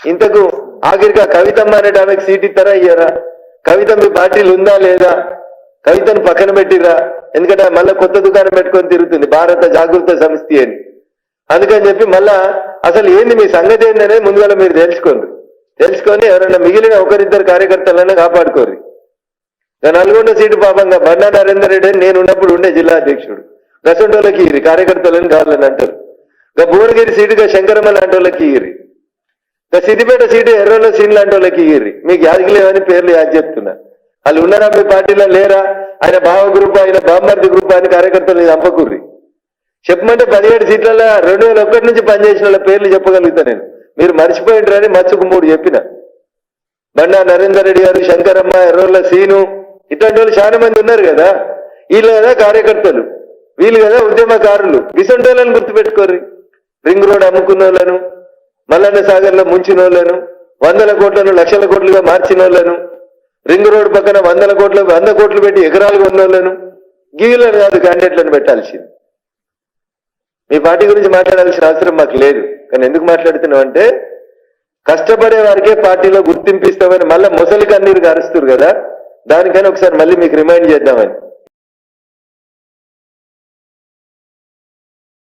ఇంతకు ఆఖరిగా కవితమ్మ అనే ఆమెకు సీట్ ఇస్తారా ఇయ్యారా? కవిత మీ పార్టీలు ఉందా లేదా? కవితను పక్కన పెట్టిరా ఎందుకంటే మళ్ళీ మళ్ళా కొత్త దుకాణం పెట్టుకొని తిరుగుతుంది భారత జాగృత సమితి అని. అందుకని చెప్పి మళ్ళా అసలు ఏంది మీ సంగతి ఏందనేది ముందుగా మీరు తెలుసుకోండి. తెలుసుకొని ఎవరైనా మిగిలిన ఒకరిద్దరు కార్యకర్తలను కాపాడుకోరు ఇక నల్గొండ సీటు పాపంగా బండా నరేందర్ రెడ్డి అని నేను ఉన్నప్పుడు ఉండే జిల్లా అధ్యక్షుడు. గసంటోళ్ళకి ఇరి కార్యకర్తలను కావాలని అంటారు. ఇక భువనగిరి సీటుగా శంకరమ్మ లాంటి వాళ్ళకి ఇరి సిద్దిపేట సీటు ఎర్రలో సీన్ లాంటి వాళ్ళకి ఇరి మీకు యాదికి లేవని పేర్లు యాద్ చెప్తున్నా. వాళ్ళు ఉన్నారా మీ పార్టీలో లేరా? ఆయన భావ గ్రూప్ ఆయన బామ్మర్ది గ్రూప్ అని కార్యకర్తలు చంపకుర్రి. చెప్పమంటే పదిహేడు సీట్లలో రెండు వేల ఒకటి నుంచి పనిచేసిన వాళ్ళ పేర్లు చెప్పగలుగుతా నేను. మీరు మర్చిపోయింటారని మచ్చుకు మూడు చెప్పిన. బండా నరేందర్ రెడ్డి గారు శంకరమ్మ ఎర్రోళ్ళ సీను ఇట్లాంటి వాళ్ళు చాలా మంది ఉన్నారు కదా. వీళ్ళు కదా కార్యకర్తలు. వీళ్ళు కదా ఉద్యమకారులు. విసంటోళ్ళని గుర్తుపెట్టుకోర్రి. రింగ్ రోడ్ అమ్ముకున్న వాళ్ళను మల్లన్న సాగర్లో ముంచిన వాళ్ళను వందల కోట్లను లక్షల కోట్లుగా మార్చిన వాళ్ళను రింగ్ రోడ్ పక్కన వందల కోట్లు వంద కోట్లు పెట్టి ఎకరాలు కొన్న వాళ్ళను గీలను కాదు క్యాండిడేట్లను పెట్టాల్సింది. మీ పార్టీ గురించి మాట్లాడాల్సిన అవసరం మాకు లేదు. కానీ ఎందుకు మాట్లాడుతున్నాం అంటే కష్టపడే వారికే పార్టీలో గుర్తింపు ఇస్తామని మళ్ళీ ముసలి కన్నీరు గారుస్తారు కదా దానికని ఒకసారి మళ్ళీ మీకు రిమైండ్ చేద్దామని.